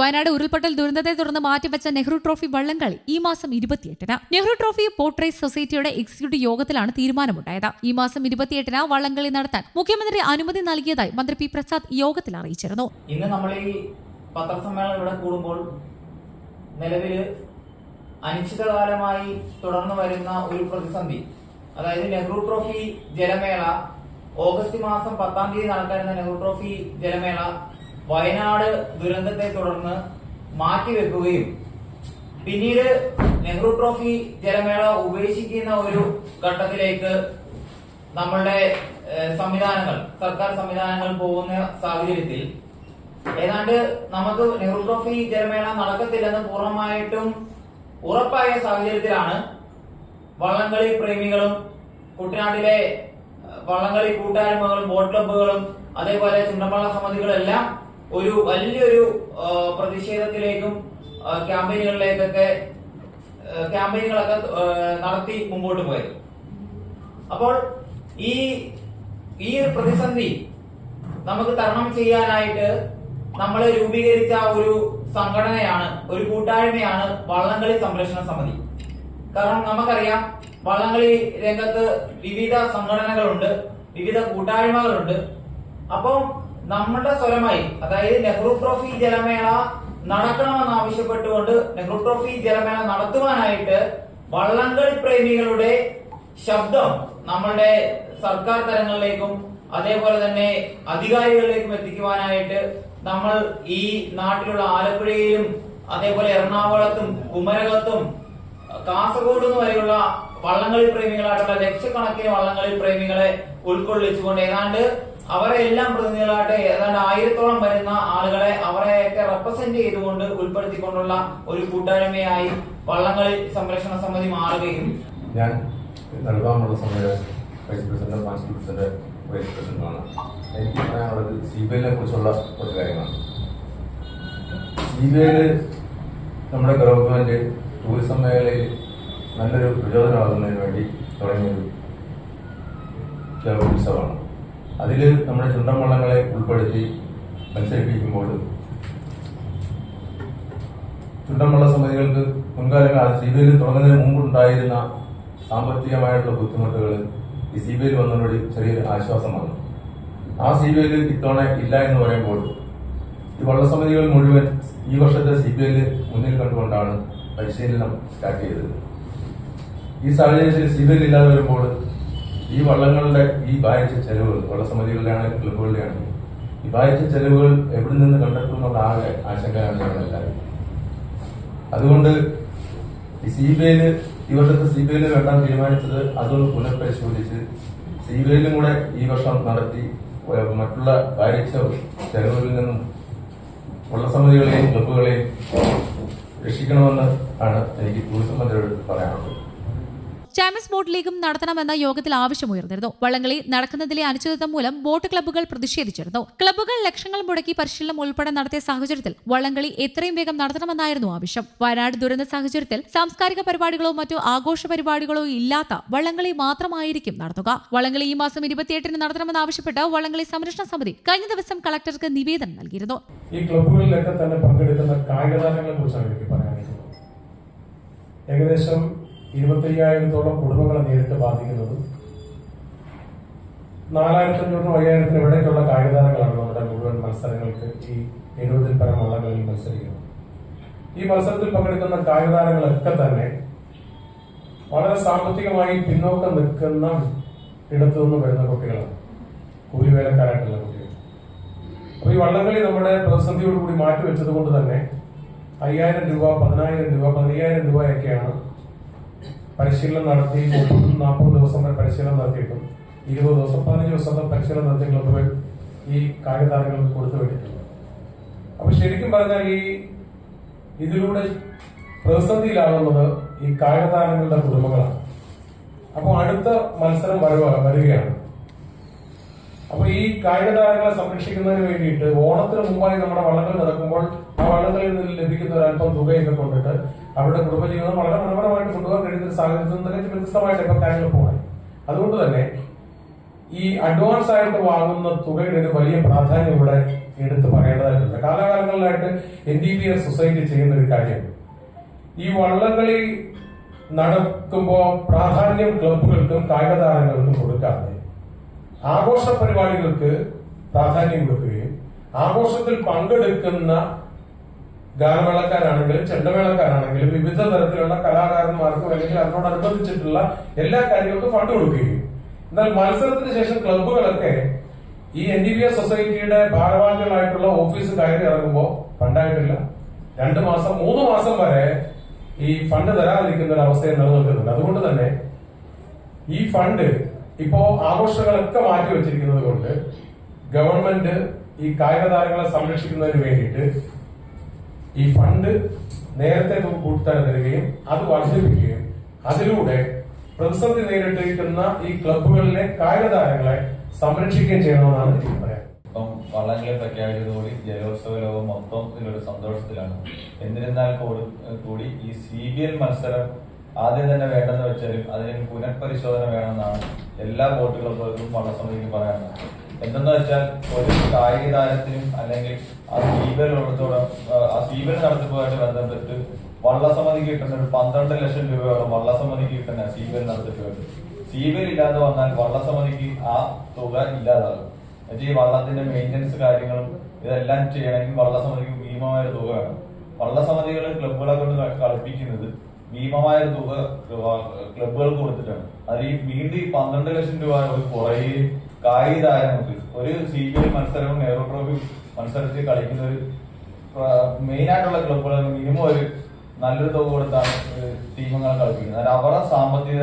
വയനാട് ഉരുൾപൊട്ടൽ ദുരന്തത്തെ തുടർന്ന് മാറ്റിവെച്ച നെഹ്റു ട്രോഫി വള്ളംകളി ഈ മാസം ഇരുപത്തിയെട്ടിന്. നെഹ്റു ട്രോഫി പോർട്രേറ്റ് സൊസൈറ്റിയുടെ എക്സിക്യൂട്ടീവ് യോഗത്തിലാണ് തീരുമാനമുണ്ടായത്. ഈ മാസം ഇരുപത്തിയെട്ടിന് വള്ളംകളി നടത്താൻ മുഖ്യമന്ത്രി അനുമതി നൽകിയതായി മന്ത്രി പി പ്രസാദ് യോഗത്തിൽ അറിയിച്ചിരുന്നു. ഇന്ന് നമ്മൾ ഈ പത്രസമ്മേളനം ഇവിടെ കൂടുമ്പോൾ നിലവിൽ അനിശ്ചിതകാലമായി തുടർന്നു വരുന്ന ഒരു പ്രതിസന്ധി അതായത് നെഹ്റു ട്രോഫി ജലമേള ഓഗസ്റ്റ് മാസം പത്താം തീയതി നടക്കാനിരുന്ന നെഹ്റു ട്രോഫി ജലമേള വയനാട് ദുരന്തത്തെ തുടർന്ന് മാറ്റിവെക്കുകയും പിന്നീട് നെഹ്റു ട്രോഫി ജലമേള ഉപേക്ഷിക്കുന്ന ഒരു ഘട്ടത്തിലേക്ക് നമ്മളുടെ സംവിധാനങ്ങൾ സർക്കാർ സംവിധാനങ്ങൾ പോകുന്ന സാഹചര്യത്തിൽ ഏതാണ്ട് നമുക്ക് നെഹ്റു ട്രോഫി ജലമേള നടക്കത്തില്ലെന്ന് പൂർണമായിട്ടും ഉറപ്പായ സാഹചര്യത്തിലാണ് വള്ളംകളി പ്രേമികളും കുട്ടനാട്ടിലെ വള്ളംകളി കൂട്ടായ്മകളും ബോട്ട് ക്ലബ്ബുകളും അതേപോലെ ചുണ്ടമ്പള്ള സമിതികളെല്ലാം ഒരു വലിയൊരു പ്രതിഷേധത്തിലേക്കും ക്യാമ്പയിനുകളിലേക്കൊക്കെ ക്യാമ്പയിനുകളൊക്കെ നടത്തി മുമ്പോട്ട് പോയത്. അപ്പോൾ ഈ ഈ ഒരു പ്രതിസന്ധി നമുക്ക് തരണം ചെയ്യാനായിട്ട് നമ്മൾ രൂപീകരിച്ച ഒരു സംഘടനയാണ് ഒരു കൂട്ടായ്മയാണ് വള്ളംകളി സംരക്ഷണ സമിതി. കാരണം നമുക്കറിയാം വള്ളംകളി രംഗത്ത് വിവിധ സംഘടനകളുണ്ട് വിവിധ കൂട്ടായ്മകളുണ്ട്. അപ്പം നമ്മുടെ സ്വരമായി അതായത് നെഹ്റു ട്രോഫി ജലമേള നടക്കണമെന്ന് ആവശ്യപ്പെട്ടുകൊണ്ട് നെഹ്റു ട്രോഫി ജലമേള നടത്തുവാനായിട്ട് വള്ളംകളി പ്രേമികളുടെ ശബ്ദം നമ്മളുടെ സർക്കാർ തലങ്ങളിലേക്കും അതേപോലെ തന്നെ അധികാരികളിലേക്കും എത്തിക്കുവാനായിട്ട് നമ്മൾ ഈ നാട്ടിലുള്ള ആലപ്പുഴയിലും അതേപോലെ എറണാകുളത്തും കുമരകത്തും കാസർഗോഡ് വരെയുള്ള വള്ളംകളി പ്രേമികളായിട്ടുള്ള ലക്ഷക്കണക്കിന് വള്ളംകളി പ്രേമികളെ ഉൾക്കൊള്ളിച്ചുകൊണ്ട് ഏതാണ്ട് അവരെ എല്ലാം പ്രതിനിധികളായിട്ട് ഏതാണ്ട് ആയിരത്തോളം വരുന്ന ആളുകളെ അവരെയൊക്കെ റെപ്രസെന്റ് ചെയ്തുകൊണ്ട് ഉൾപ്പെടുത്തിക്കൊണ്ടുള്ള ഒരു കൂട്ടായ്മയായി വള്ളങ്ങളിൽ സംരക്ഷണ സമിതി മാറുകയും. ഞാൻ നൽകാമുള്ള സമയം വൈസ് പ്രസിഡന്റ് വൈസ് പ്രസിഡന്റാണ് എനിക്ക് പറയാനുള്ളത് സി ബി ഐനെ കുറിച്ചുള്ള കുറച്ച് കാര്യങ്ങളാണ് സി ബി ഐയിൽ നമ്മുടെ ഗവൺമെന്റ് ടൂറിസം മേഖലയിൽ നല്ലൊരു പ്രചോദനമാകുന്നതിന് വേണ്ടി തുടങ്ങിയൊരു ഉത്സവമാണ്. അതിൽ നമ്മുടെ ചുണ്ടൻ വള്ളങ്ങളെ ഉൾപ്പെടുത്തി മത്സരിപ്പിക്കുമ്പോൾ ചുണ്ടൻവള്ള സമിതികൾക്ക് മുൻകാലങ്ങളിൽ സി ബി ഐയിൽ തുടങ്ങുന്നതിന് മുമ്പുണ്ടായിരുന്ന സാമ്പത്തികമായിട്ടുള്ള ബുദ്ധിമുട്ടുകൾ ഈ സി ബി ഐയിൽ വന്നതോടുകൂടി ചെറിയൊരു ആശ്വാസം വന്നു ആ സി ബി ഐയിൽ ഇത്തവണ ഇല്ല എന്ന് പറയുമ്പോൾ ഈ വള്ളസമിതികൾ മുഴുവൻ ഈ വർഷത്തെ സി ബി ഐയിൽ മുന്നിൽ കണ്ടുകൊണ്ടാണ് പരിശീലനം സ്റ്റാർട്ട് ചെയ്തത്. ഈ സാഹചര്യത്തിൽ സി ബി ഐയിൽ ഇല്ലാതെ വരുമ്പോൾ ഈ വള്ളങ്ങളുടെ ഈ ഭാരിച്ച ചെലവുകൾ വള്ളസമിതികളുടെയാണെങ്കിൽ ആണെങ്കിലും ക്ലബുകളുടെ ആണെങ്കിലും ഈ ഭാരിച്ച ചെലവുകൾ എവിടെ നിന്ന് കണ്ടെത്തും എന്നുള്ള ആകെ ആശങ്കയാണ് ഞങ്ങളെല്ലാവരും അതുകൊണ്ട് സി ബി ഐയിൽ ഈ വർഷത്തെ സി ബി വേണ്ടാൻ തീരുമാനിച്ചത് അതൊന്ന് പുനഃപരിശോധിച്ച് സി ബി ഐയിലും കൂടെ ഈ വർഷം നടത്തി മറ്റുള്ള ഭാരിച്ച ചെലവുകളിൽ നിന്നും വള്ളസമിതികളെയും ക്ലബുകളെയും രക്ഷിക്കണമെന്ന് ആണ് എനിക്ക് ടൂറിസം മന്ത്രിയോട് പറയാനുള്ളത്. ചാമ്പ്യൻസ് ബോട്ട് ലീഗും നടത്തണമെന്ന യോഗത്തിൽ ആവശ്യമുയർന്നിരുന്നു വള്ളംകളി നടക്കുന്നതിലെ അനിശ്ചിതത്വം മൂലം ബോട്ട് ക്ലബ്ബുകൾ പ്രതിഷേധിച്ചിരുന്നു. ക്ലബ്ബുകൾ ലക്ഷങ്ങൾ മുടക്കി പരിശീലനം ഉൾപ്പെടെ നടത്തിയ സാഹചര്യത്തിൽ വള്ളംകളി എത്രയും വേഗം നടത്തണമെന്നായിരുന്നു ആവശ്യം. വയനാട് ദുരന്ത സാഹചര്യത്തിൽ സാംസ്കാരിക പരിപാടികളോ മറ്റോ ആഘോഷ പരിപാടികളോ ഇല്ലാത്ത വള്ളംകളി മാത്രമായിരിക്കും നടത്തുക. വള്ളംകളി ഈ മാസം ഇരുപത്തിയെട്ടിന് നടത്തണമെന്നാവശ്യപ്പെട്ട് വള്ളംകളി സംരക്ഷണ സമിതി കഴിഞ്ഞ ദിവസം കളക്ടർക്ക് നിവേദനം നൽകിയിരുന്നു. ഈ ക്ലബ്ബുകളിലൊക്കെ തന്നെ പങ്കെടുക്കുന്ന കായിക താരങ്ങളെ കുറിച്ചാണ് എനിക്ക് പറയാനുള്ളത്. ഏകദേശം ഇരുപത്തയ്യായിരത്തോളം കുടുംബങ്ങളെ നേരിട്ട് ബാധിക്കുന്നതും നാലായിരത്തി അഞ്ഞൂറിനും അയ്യായിരത്തിനും ഇവിടേക്കുള്ള കായികതാരങ്ങളാണ് നമ്മുടെ മുഴുവൻ മത്സരങ്ങൾക്ക് ഈ എഴുപതിൽ പരം വള്ളങ്ങളിൽ മത്സരിക്കുന്നത്. ഈ മത്സരത്തിൽ പങ്കെടുക്കുന്ന കായികതാരങ്ങളൊക്കെ തന്നെ വളരെ സാമ്പത്തികമായി പിന്നോക്കം നിൽക്കുന്ന ഇടത്തു നിന്ന് വരുന്ന കുട്ടികളാണ്. കൂലിവേലക്കാരായിട്ടുള്ള കുട്ടികൾ. അപ്പൊ ഈ വള്ളംകളി നമ്മുടെ പ്രതിസന്ധിയോടുകൂടി മാറ്റിവെച്ചത് കൊണ്ട് തന്നെ അയ്യായിരം രൂപ പതിനായിരം രൂപ പതിനയ്യായിരം രൂപയൊക്കെയാണ് പരിശീലനം നടത്തി മുപ്പതും നാൽപ്പത് ദിവസം വരെ പരിശീലനം നടത്തിയിട്ടും ഇരുപത് ദിവസം പതിനഞ്ച് ദിവസത്തെ പരിശീലനം നടത്തിയ ക്ലബ്ബുകൾ ഈ കായിക താരങ്ങൾക്ക് കൊടുത്തു വേണ്ടിയിട്ടുണ്ട് അപ്പൊ ശരിക്കും പറഞ്ഞാൽ ഈ ഇതിലൂടെ പ്രതിസന്ധിയിലാകുന്നത് ഈ കായിക താരങ്ങളുടെ കുടുംബങ്ങളാണ്. അപ്പോൾ അടുത്ത മത്സരം വരവ വരികയാണ്. അപ്പൊ ഈ കായിക താരങ്ങളെ സംരക്ഷിക്കുന്നതിന് വേണ്ടിയിട്ട് ഓണത്തിന് മുമ്പായി നമ്മുടെ വള്ളങ്ങൾ നടക്കുമ്പോൾ ആ വള്ളങ്ങളിൽ നിന്ന് ലഭിക്കുന്ന ഒരു അല്പം തുകയൊക്കെ കൊണ്ടിട്ട് അവരുടെ കുടുംബജീവിതം വളരെ മനോഹരമായിട്ട് കൊണ്ടുപോകാൻ കഴിയുന്ന ഒരു സാഹചര്യത്തിൽ തന്നെ വ്യത്യസ്തമായിട്ട് ഇപ്പൊ കാര്യങ്ങൾ പോകാൻ അതുകൊണ്ട് തന്നെ ഈ അഡ്വാൻസ് ആയിട്ട് വാങ്ങുന്ന തുകയുടെ ഒരു വലിയ പ്രാധാന്യം ഇവിടെ എടുത്തു പറയേണ്ടതായിട്ടുണ്ട്. കാലാകാലങ്ങളിലായിട്ട് N D P S society ചെയ്യുന്ന ഒരു കാര്യം. ഈ വള്ളംകളി നടക്കുമ്പോൾ പ്രാധാന്യം ക്ലബുകൾക്കും കായിക താരങ്ങൾക്കും കൊടുക്കാതെ ആഘോഷ പരിപാടികൾക്ക് പ്രാധാന്യം കൊടുക്കുകയും ആഘോഷത്തിൽ പങ്കെടുക്കുന്ന ഗാനമേളക്കാരാണെങ്കിലും ചെണ്ടമേളക്കാരാണെങ്കിലും വിവിധ തരത്തിലുള്ള കലാകാരന്മാർക്കും അല്ലെങ്കിൽ അതിനോടനുബന്ധിച്ചിട്ടുള്ള എല്ലാ കാര്യങ്ങൾക്കും ഫണ്ട് കൊടുക്കുകയും. എന്നാൽ മത്സരത്തിന് ശേഷം ക്ലബുകളൊക്കെ ഈ എൻ ഡി ബി എസ് സൊസൈറ്റിയുടെ ഭാരവാഹികളായിട്ടുള്ള ഓഫീസ് കയറി ഇറങ്ങുമ്പോൾ ഫണ്ടായിട്ടില്ല രണ്ടു മാസം മൂന്ന് മാസം വരെ ഈ ഫണ്ട് തരാതിരിക്കുന്ന ഒരു അവസ്ഥയെ നിലനിൽക്കുന്നുണ്ട്. അതുകൊണ്ട് തന്നെ ഈ ഫണ്ട് ഇപ്പോ ആഘോഷങ്ങളൊക്കെ മാറ്റി വെച്ചിരിക്കുന്നത് കൊണ്ട് ഗവൺമെന്റ് ഈ കായിക താരങ്ങളെ സംരക്ഷിക്കുന്നതിന് വേണ്ടിയിട്ട് ഈ ഫണ്ട് നേരത്തെ കൂട്ടാൻ തരികയും അത് വർദ്ധിപ്പിക്കുകയും അതിലൂടെ പ്രതിസന്ധി നേരിട്ടിരിക്കുന്ന ഈ ക്ലബുകളിലെ കായിക താരങ്ങളെ സംരക്ഷിക്കുകയും ചെയ്യണമെന്നാണ് എനിക്ക് പറയാം ഇപ്പം വള്ളങ്ങളെ പ്രഖ്യാപിച്ചതോടെ ജലോത്സവ ലോകം മൊത്തം ഇതിലൊരു സന്തോഷത്തിലാണ്. എന്നിരുന്നാൽ കൂടി- ഈ സി ബി എൽ മത്സരം ആദ്യം തന്നെ വേണ്ടെന്ന് വെച്ചാലും അതിന് പുനഃപരിശോധന വേണമെന്നാണ് എല്ലാ ബോട്ട് ക്ലബുകൾക്കും വള്ളസമിതിക്കും പറയാനുള്ളത്. എന്തെന്ന് വെച്ചാൽ ഒരു കായിക താരത്തിനും അല്ലെങ്കിൽ ആ സീബൽ ഉള്ളതോടെ ആ സ്വീപന നടത്തിപ്പുമായിട്ട് ബന്ധപ്പെട്ട് വള്ളസമ്മതി കിട്ടുന്ന ഒരു പന്ത്രണ്ട് ലക്ഷം രൂപയോളം വള്ളസമിതിക്ക് കിട്ടുന്ന സ്വീപൻ നടത്തിപ്പുമായിട്ട് സ്വീപൻ ഇല്ലാതെ വന്നാൽ വള്ളസമിതിക്ക് ആ തുക ഇല്ലാതാകും. എന്നുവെച്ചാൽ ഈ വള്ളത്തിന്റെ മെയിന്റനൻസ് കാര്യങ്ങളും ഇതെല്ലാം ചെയ്യണമെങ്കിൽ വള്ളസമിതിക്ക് ഭീമമായ തുക വേണം. വള്ളസമിതികൾ ക്ലബുകളെ കൊണ്ട് കളിപ്പിക്കുന്നത് ഭീമമായ തുക ക്ലബുകൾക്ക് കൊടുത്തിട്ടാണ്. അത് ഈ വീണ്ടും ഈ പന്ത്രണ്ട് ലക്ഷം രൂപ കുറയുകയും കായിക താരങ്ങൾക്ക് ഒരു സി പി എൽ മത്സരവും നെഹ്റു ട്രോഫി മത്സരത്തിൽ കളിക്കുന്ന ഒരു മെയിൻ ആയിട്ടുള്ള ക്ലബുകൾ മിനിമം ഒരു നല്ലൊരു തുക കൊടുത്താണ് ടീമുകളെ കളിപ്പിക്കുന്നത്. അതായത് അവരുടെ സാമ്പത്തിക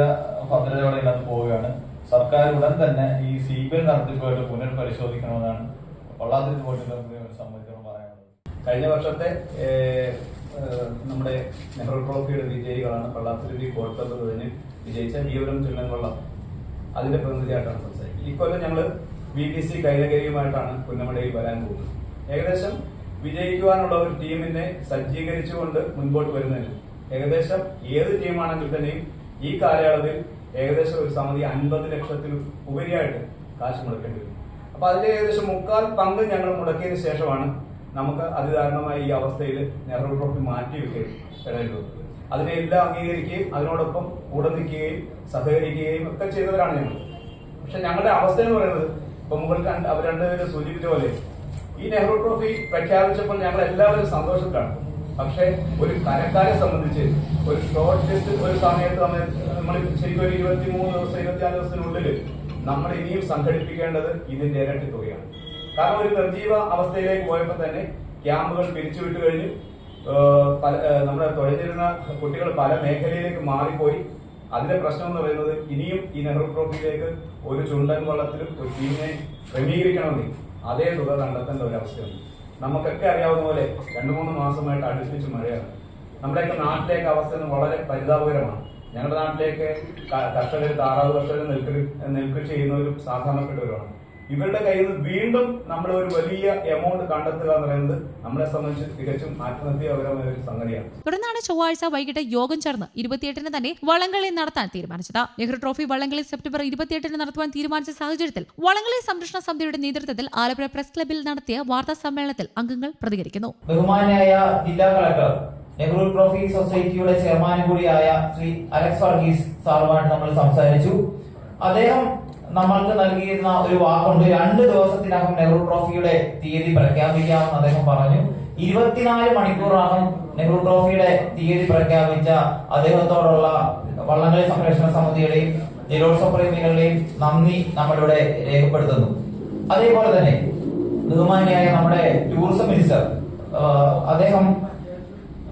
ഭദ്രതയോടെ ഇതിനകത്ത് പോവുകയാണ്. സർക്കാർ ഉടൻ തന്നെ ഈ സി പി എൽ നടത്തിപ്പുമായിട്ട് പുനർപരിശോധിക്കണമെന്നാണ് വള്ളാതിരി സംബന്ധിച്ചോളം പറയാനുള്ളത്. കഴിഞ്ഞ വർഷത്തെ നമ്മുടെ നെഹ്റു ട്രോഫിയുടെ വിജയികളാണ് പള്ളാത്തുരുവി കോട്ടത്ത് കഴിഞ്ഞ് വിജയിച്ച വീവരം ചുണ്ടൻ വള്ളം അതിന്റെ പ്രതിനിധിയായിട്ടാണ് സംസാരിക്കുന്നത്. ഇക്കൊല്ലം ഞങ്ങൾ ബി ബി സി കൈലകരിയുമായിട്ടാണ് പുന്നമടയിൽ വരാൻ പോകുന്നത്. ഏകദേശം വിജയിക്കുവാനുള്ള ഒരു ടീമിനെ സജ്ജീകരിച്ചുകൊണ്ട് മുൻപോട്ട് വരുന്നതിന് ഏകദേശം ഏത് ടീമാണെങ്കിൽ തന്നെയും ഈ കാലയളവിൽ ഏകദേശം ഒരു സമിതി അൻപത് ലക്ഷത്തിൽ ഉപരിയായിട്ട് കാശ് മുടക്കേണ്ടി വരും. അപ്പൊ അതിന്റെ ഏകദേശം മുക്കാൽ പങ്ക് ഞങ്ങൾ മുടക്കിയതിനു ശേഷമാണ് നമുക്ക് അതിദാരുണമായ ഈ അവസ്ഥയിൽ നെഹ്റു ട്രോഫി മാറ്റി വെക്കേണ്ടി ഇടയിൽ അതിനെല്ലാം അംഗീകരിക്കുകയും അതിനോടൊപ്പം കൂടെ നിൽക്കുകയും സഹകരിക്കുകയും ഒക്കെ ചെയ്തവരാണ് ഞങ്ങൾ. പക്ഷെ ഞങ്ങളുടെ അവസ്ഥ എന്ന് പറയുന്നത് ഇപ്പൊ മുകൾ കണ്ട് അവർ രണ്ടുപേരും സൂചിപ്പിച്ച പോലെ ഈ നെഹ്റു ട്രോഫി പ്രഖ്യാപിച്ചപ്പോൾ ഞങ്ങൾ എല്ലാവരും സന്തോഷത്തിലാണ്. പക്ഷെ ഒരു കരക്കാരെ സംബന്ധിച്ച് ഒരു ഷോർട്ട് ലിസ്റ്റ് ഒരു സമയത്ത് നമ്മൾ ശരിക്കും ഒരു ഇരുപത്തി മൂന്ന് ദിവസം ഇരുപത്തിനാല് ദിവസത്തിനുള്ളിൽ നമ്മൾ ഇനിയും സംഘടിപ്പിക്കേണ്ടത് ഇതിന്റെ ഇരട്ടി തുകയാണ്. കാരണം ഒരു നിർജീവ അവസ്ഥയിലേക്ക് പോയപ്പോൾ തന്നെ ക്യാമ്പുകൾ പിരിച്ചുവിട്ട് കഴിഞ്ഞു. നമ്മുടെ തുഴഞ്ഞിരുന്ന കുട്ടികൾ പല മേഖലയിലേക്ക് മാറിപ്പോയി. അതിന്റെ പ്രശ്നം എന്ന് പറയുന്നത് ഇനിയും ഈ നെഹ്റു ട്രോഫിയിലേക്ക് ഒരു ചുണ്ടൻ വള്ളത്തിലും ഒരു ടീമിനെ ക്രമീകരിക്കണമെങ്കിൽ അതേ തുക കണ്ടെത്തേണ്ട ഒരു അവസ്ഥയുണ്ട് നമുക്കൊക്കെ അറിയാവുന്ന പോലെ രണ്ടു മൂന്ന് മാസമായിട്ട് അടുപ്പിച്ച് മഴയാണ്. നമ്മുടെയൊക്കെ നാട്ടിലേക്ക് അവസ്ഥ വളരെ പരിതാപകരമാണ്. ഞങ്ങളുടെ നാട്ടിലേക്ക് കർഷകർ താറാവ് കർഷകർ നെൽകൃഷി നെൽകൃഷി ചെയ്യുന്നവരും സാധാരണപ്പെട്ടവരുമാണ്. ഇവരുടെ കയ്യിൽ നിന്ന് വീണ്ടും നമ്മൾ ഒരു വലിയ എമൗണ്ട് കണ്ടെത്തുക എന്ന് പറയുന്നത് നമ്മളെ സംബന്ധിച്ച് തികച്ചും ആത്മഹത്യാപരമായ ഒരു സംഗതിയാണ്. തുടർന്നാണ് ചൊവ്വാഴ്ച വൈകിട്ട് യോഗം ചേർന്ന് ഇരുപത്തിയെട്ടിന് തന്നെ വള്ളംകളി നടത്താൻ തീരുമാനിച്ചത്. നെഹ്റു ട്രോഫി വള്ളംകളി സെപ്റ്റംബർ ഇരുപത്തിയെട്ടിന് നടത്തുവാൻ തീരുമാനിച്ച സാഹചര്യത്തിൽ വള്ളംകളി സംരക്ഷണ സമിതിയുടെ നേതൃത്വത്തിൽ ആലപ്പുഴ പ്രസ് ക്ലബിൽ നടത്തിയ വാർത്താ സമ്മേളനത്തിൽ അംഗങ്ങൾ പ്രതികരിക്കുന്നു. ബഹുമാനായ ജില്ലാ കളക്ടർ നെഹ്റു ട്രോഫി സൊസൈറ്റിയുടെ ചെയർമാൻ കൂടിയായ ശ്രീ അലക്സ് വർഗീസ് സാറുമായിട്ട് നമ്മൾ സംസാരിച്ചു. അദ്ദേഹം നമ്മൾക്ക് നൽകിയിരുന്ന ഒരു വാക്കുണ്ട്. രണ്ട് ദിവസത്തിനകം നെഹ്റു ട്രോഫിയുടെ തീയതി പ്രഖ്യാപിക്കാമെന്ന് അദ്ദേഹം പറഞ്ഞു. ഇരുപത്തിനാല് മണിക്കൂറാകും നെഹ്റു ട്രോഫിയുടെ തീയതി പ്രഖ്യാപിച്ച അദ്ദേഹത്തോടുള്ള വള്ളംകളി സംരക്ഷണ സമിതിയുടെയും ജലോത്സവ പ്രേമികളുടെയും നന്ദി നമ്മളിവിടെ രേഖപ്പെടുത്തുന്നു. അതേപോലെ തന്നെ ബഹുമാനിയായ നമ്മുടെ ടൂറിസം മിനിസ്റ്റർ അദ്ദേഹം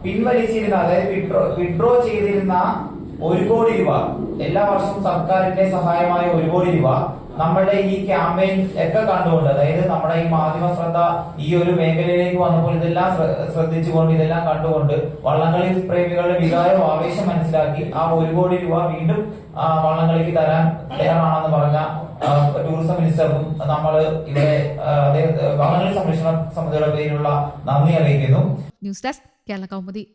പിൻവലിച്ചിരുന്ന അതായത് വിഡ്രോ വിഡ്രോ ചെയ്തിരുന്ന ഒരു കോടി രൂപ. എല്ലാ വർഷവും സർക്കാരിന്റെ സഹായമായ ഒരു കോടി രൂപ നമ്മളുടെ ഈ ക്യാമ്പയിൻ ഒക്കെ കണ്ടുകൊണ്ട് അതായത് നമ്മുടെ ഈ മാധ്യമ ശ്രദ്ധ ഈ ഒരു മേഖലയിലേക്ക് വന്നപ്പോൾ ഇതെല്ലാം ശ്രദ്ധിച്ചുകൊണ്ട് ഇതെല്ലാം കണ്ടുകൊണ്ട് വള്ളംകളി പ്രേമികളുടെ വികാരം ആവേശം മനസ്സിലാക്കി ആ ഒരു കോടി രൂപ വീണ്ടും വള്ളംകളിക്ക് തരാൻ തയ്യാറാണെന്ന് പറഞ്ഞ ടൂറിസം മിനിസ്റ്ററും നമ്മൾ ഇവിടെ വള്ളംകളി സംരക്ഷണ സമിതിയുടെ പേരിലുള്ള നന്ദി അറിയിക്കുന്നു. News desk Kerala Kaumudi.